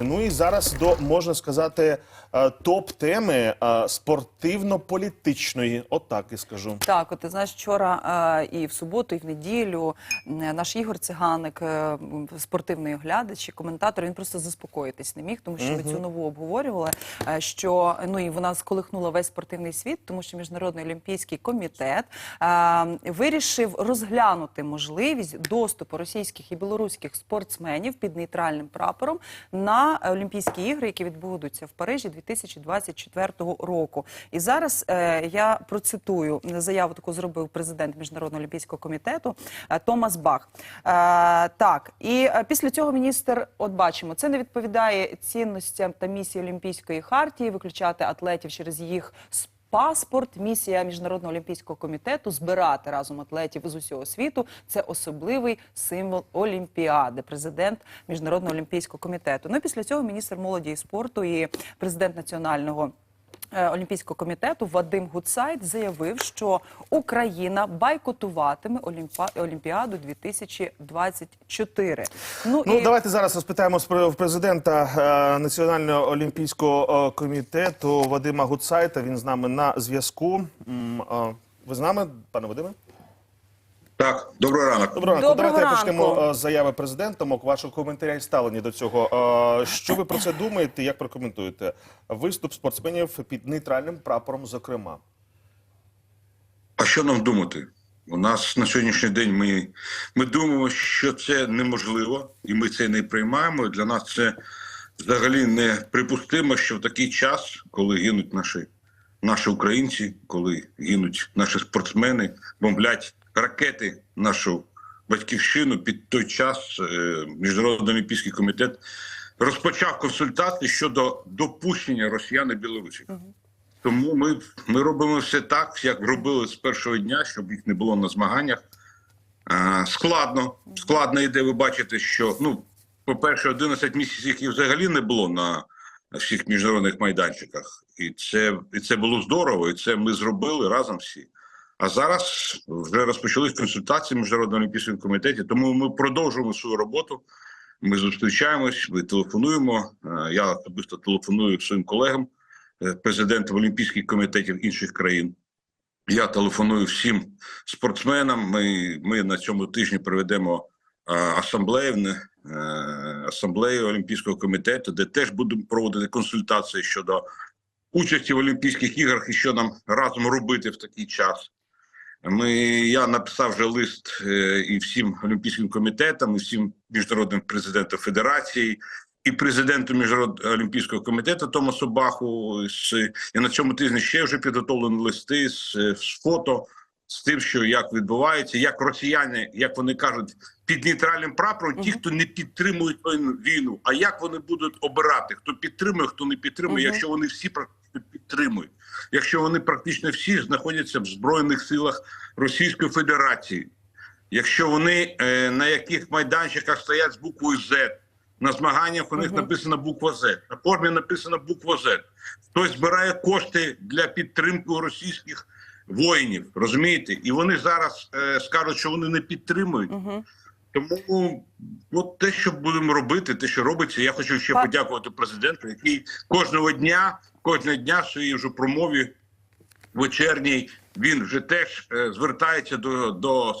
Ну і зараз до можна сказати е, топ теми спортивно-політичної. Отак і скажу. Так, от ти знаєш, вчора е, і в суботу, і в неділю е, наш Ігор Циганик, е, спортивний оглядач, і коментатор, він просто заспокоїтись не міг, тому що ми цю нову обговорювали. е, Що ну і вона сколихнула весь спортивний світ, тому що міжнародний олімпійський комітет е, вирішив розглянути можливість доступу російських і білоруських спортсменів під нейтральним прапором на Олімпійські ігри, які відбудуться в Парижі 2024 року. І зараз е, я процитую заяву таку зробив президент міжнародного олімпійського комітету е, Томас Бах. Е, так, і після цього міністр, от бачимо, це не відповідає цінностям та місії Олімпійської хартії, виключати атлетів через їх с- Паспорт, місія міжнародного олімпійського комітету збирати разом атлетів з усього світу. Це особливий символ Олімпіади. Президент міжнародного олімпійського комітету. Ну і після цього міністр молоді і спорту і президент національного. Е, Олімпійського комітету Вадим Гудсайд заявив, що Україна байкотуватиме Олімпа... Олімпіаду 2024. Ну, Ну і давайте зараз розпитаємо з президента е, Національного олімпійського е, комітету Вадима Гуцайта. Він з нами на зв'язку. Е, Ви з нами, пане Вадиме? Так, доброго ранку. Доброго ранку. Доброго Давайте ранку. почнемо з заяви президента. Мок вашого коментаря і ставлення до цього. Е, Що ви про це думаєте? Як прокоментуєте? Виступ спортсменів під нейтральним прапором, зокрема. А що нам думати? У нас на сьогоднішній день ми, ми думаємо, що це неможливо, і ми це не приймаємо. Для нас це взагалі неприпустимо, що в такий час, коли гинуть наші, наші українці, коли гинуть наші спортсмени, бомблять ракети нашу батьківщину, під той час е, Міжнародний олімпійський комітет розпочав консультації щодо допущення росіян і Білорусі. Тому ми, ми робимо все так, як робили з першого дня, щоб їх не було на змаганнях. А, складно, складно йде. Ви бачите, що ну, по-перше, 11 місяців їх взагалі не було на всіх міжнародних майданчиках, і це, і це було здорово, і це ми зробили разом всі. А зараз вже розпочались консультації в міжнародному олімпійському комітеті, тому ми продовжуємо свою роботу. Ми зустрічаємось, ми телефонуємо. Е, Я особисто телефоную своїм колегам е, президентам олімпійських комітетів інших країн. Я телефоную всім спортсменам. Ми, ми на цьому тижні проведемо е, асамблею, асамблею Олімпійського комітету, де теж будемо проводити консультації щодо участі в Олімпійських іграх і що нам разом робити в такий час. Ми, я написав вже лист е, і всім олімпійським комітетам, і всім міжнародним президентам федерації, і президенту міжнародного олімпійського комітету Томасу Баху. З, і на цьому тижні ще вже підготовлені листи з, з фото, з тим, що як відбувається, як росіяни, як вони кажуть, під нейтральним прапором, ті, хто не підтримують війну-. А як вони будуть обирати, хто підтримує, хто не підтримує, якщо вони всі підтримують, якщо вони практично всі знаходяться в збройних силах Російської Федерації, якщо вони е, на яких майданчиках стоять з буквою Z, на змаганнях у них Мгм. написана буква Z, на формі написана буква Z. Хтось збирає кошти для підтримки російських воїнів, розумієте? І вони зараз е, скажуть, що вони не підтримують. Угу. Тому от те, що будемо робити, те, що робиться, я хочу ще Пан- подякувати президенту, який кожного дня, кожного дня в своїй вже промові вечірній він вже теж е, звертається до, до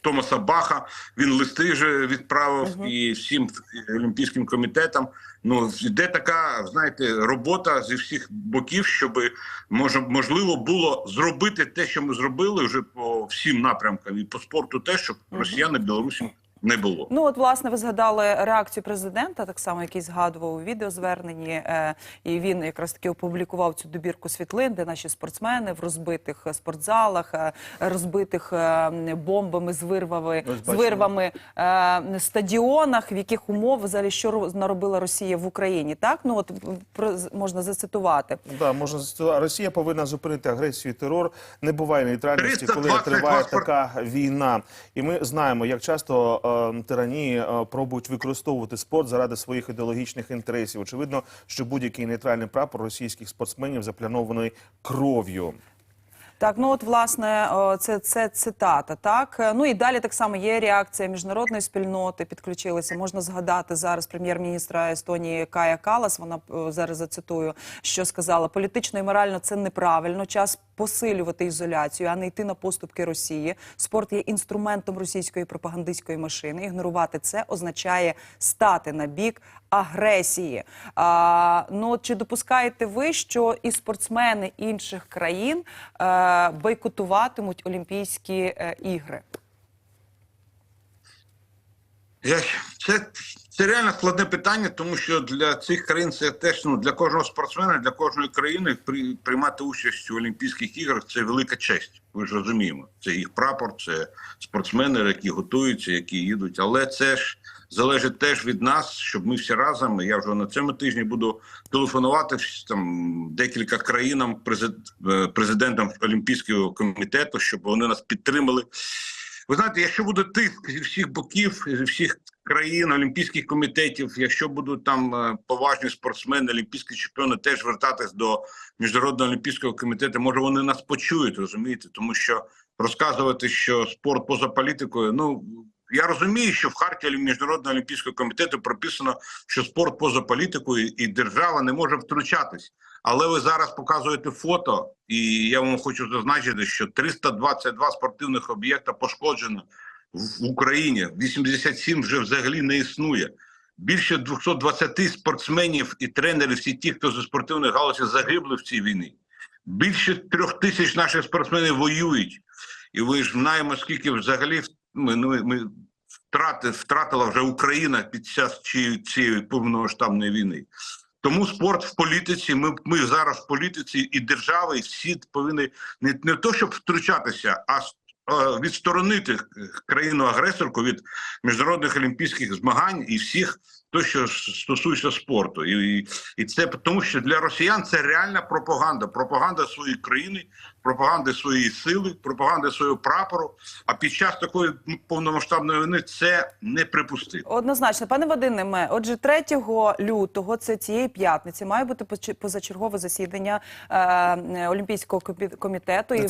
Томаса Баха. Він листи вже відправив Мгм. і всім олімпійським комітетам. Ну йде така, знаєте, робота зі всіх боків, щоб може можливо було зробити те, що ми зробили вже по всім напрямкам, і по спорту, теж щоб росіяни Білорусі не було. Ну от власне ви згадали реакцію президента, так само який згадував у відеозверненні, е, і він якраз таки опублікував цю добірку світлин, де наші спортсмени в розбитих спортзалах, е, розбитих е, бомбами з вирвами, з бачимо. вирвами е, стадіонах, в яких умов взагалі що ро- наробила Росія в Україні. Так ну от про можна зацитувати. Да, можна застосувати. Росія повинна зупинити агресію і терор. Не буває нейтральності, коли 322 триває така війна. І ми знаємо, як часто е, тиранії е, пробують використовувати спорт заради своїх ідеологічних інтересів. Очевидно, що будь-який нейтральний прапор російських спортсменів заплянований кров'ю. Так, ну от власне це, це цитата. Так ну і далі так само є реакція міжнародної спільноти. Підключилися. Можна згадати зараз прем'єр-міністра Естонії Кая Калас. Вона зараз зацитую, що сказала: політично і морально це неправильно. Час посилювати ізоляцію, а не йти на поступки Росії. Спорт є інструментом російської пропагандистської машини. Ігнорувати це означає стати на бік агресії. А, ну чи допускаєте ви, що і спортсмени інших країн е, бойкотуватимуть Олімпійські е, ігри? Це, це реально складне питання, тому що для цих країн це теж ну, для кожного спортсмена, для кожної країни при, приймати участь у Олімпійських іграх це велика честь. Ви ж розуміємо. Це їх прапор, це спортсмени, які готуються, які їдуть. Але це ж залежить теж від нас, щоб ми всі разом. Я вже на цьому тижні буду телефонувати там декілька країнам, е, президентам Олімпійського комітету, щоб вони нас підтримали. Ви знаєте, якщо буде тиск зі всіх боків, зі всіх країн, олімпійських комітетів, якщо будуть там е, поважні спортсмени, олімпійські чемпіони теж звертатись до міжнародного олімпійського комітету, може вони нас почують, розумієте? Тому що розказувати, що спорт поза політикою, ну я розумію, що в харті міжнародного олімпійського комітету прописано, що спорт поза політикою і держава не може втручатись. Але ви зараз показуєте фото, і я вам хочу зазначити, що 322 спортивних об'єкта пошкоджено в Україні. 87 вже взагалі не існує. Більше 220 спортсменів і тренерів, всі ті, хто зі спортивної галузі загибли в цій війні. Більше трьох тисяч наших спортсменів воюють. І ви ж знаємо, скільки взагалі ми, ми, втрати, втратила вже Україна під час цієї цієї повномасштабної війни. Тому спорт в політиці. Ми, ми зараз в політиці і держава, і всі повинні не, не то, щоб втручатися, а відсторонити країну агресорку від міжнародних олімпійських змагань і всіх то, що стосується спорту, і, і, і це тому, що для росіян це реальна пропаганда, пропаганда своєї країни, пропаганда своєї сили, пропаганда свого прапору. А під час такої ну, повномасштабної війни це неприпустимо. Однозначно, пане Вадиме, отже, 3 лютого, це цієї п'ятниці, має бути позачергове засідання е, Олімпійського комі- комітету і ви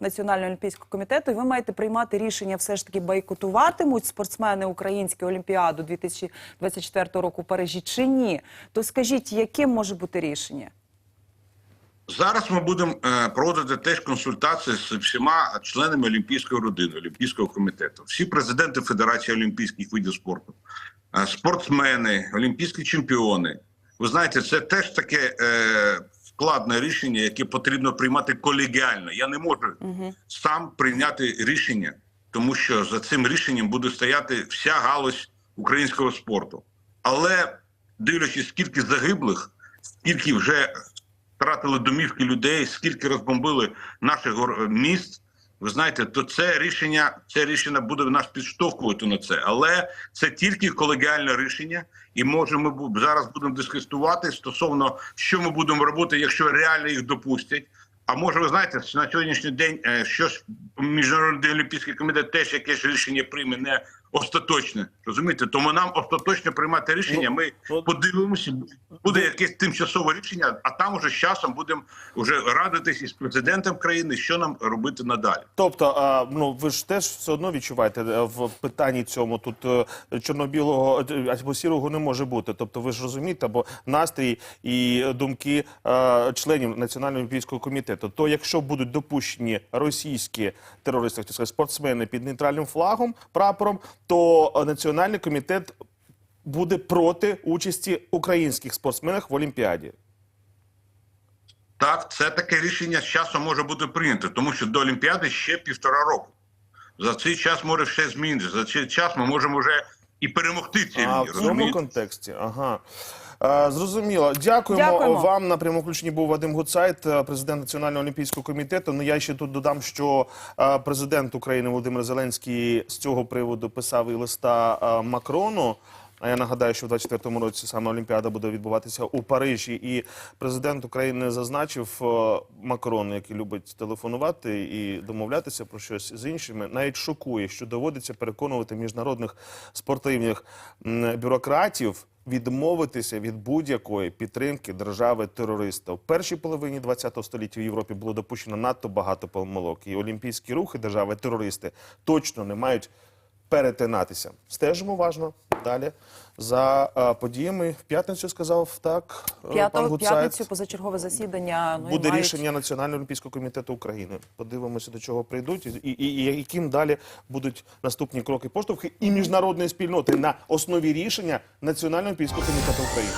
Національного. олімпійського комітету, і ви маєте приймати рішення все ж таки бойкотуватимуть спортсмени українську олімпіаду 2024 року в Парижі чи ні? То скажіть, яким може бути рішення? Зараз ми будемо е, проводити теж консультації з всіма членами олімпійської родини, олімпійського комітету, всі президенти Федерації олімпійських видів спорту, е, спортсмени, олімпійські чемпіони. Ви знаєте, це теж таке е, складне рішення, яке потрібно приймати колегіально. Я не можу сам прийняти рішення, тому що за цим рішенням буде стояти вся галузь українського спорту. Але дивлячись, скільки загиблих, скільки вже втратили домівки людей, скільки розбомбили наших міст. Ви знаєте, то це рішення, це рішення буде нас підштовхувати на це, але це тільки колегіальне рішення, і може ми зараз будемо дискутувати стосовно що ми будемо робити, якщо реально їх допустять. А може, ви знаєте, на сьогоднішній день е, щось міжнародний олімпійський комітет теж якесь рішення прийме не остаточне. Розумієте, тому нам остаточно приймати рішення. Ми ну, подивимося, буде якесь тимчасове рішення, а там уже з часом будемо вже радитись із президентом країни, що нам робити надалі. Тобто, а, ну ви ж теж все одно відчуваєте е, в питанні цьому тут е, чорно-білого е, або сірого не може бути. Тобто, ви ж розумієте, або настрій і думки членів Національного олімпійського комітету. То якщо будуть допущені російські терористи, спортсмени під нейтральним флагом, прапором, то національний комітет буде проти участі українських спортсменів в Олімпіаді. Так, це таке рішення з часом може бути прийнято, тому що до Олімпіади ще півтора року. За цей час може все змінитися. За цей час ми можемо вже і перемогти цей А війні. в цьому розумієте? контексті, ага. Е, Зрозуміло. Дякуємо, Дякуємо. вам. На прямому включенні був Вадим Гуцайт, е, президент Національного олімпійського комітету. Ну я ще тут додам, що е, президент України Володимир Зеленський з цього приводу писав і листа Макрону. А я нагадаю, що в 24-му році саме Олімпіада буде відбуватися у Парижі. І президент України зазначив Макрону, який любить телефонувати і домовлятися про щось з іншими, навіть шокує, що доводиться переконувати міжнародних спортивних бюрократів відмовитися від будь-якої підтримки держави-терориста. В першій половині ХХ століття в Європі було допущено надто багато помилок. І олімпійські рухи держави-терористи точно не мають перетинатися. Стежимо уважно далі за е, подіями. В п'ятницю сказав так. е, пан П'ятого п'ятницю позачергове засідання. Ну, і Буде мають- рішення Національного олімпійського комітету України. Подивимося, до чого прийдуть, і, і, і яким далі будуть наступні кроки поштовхи і міжнародної спільноти на основі рішення Національного олімпійського комітету України.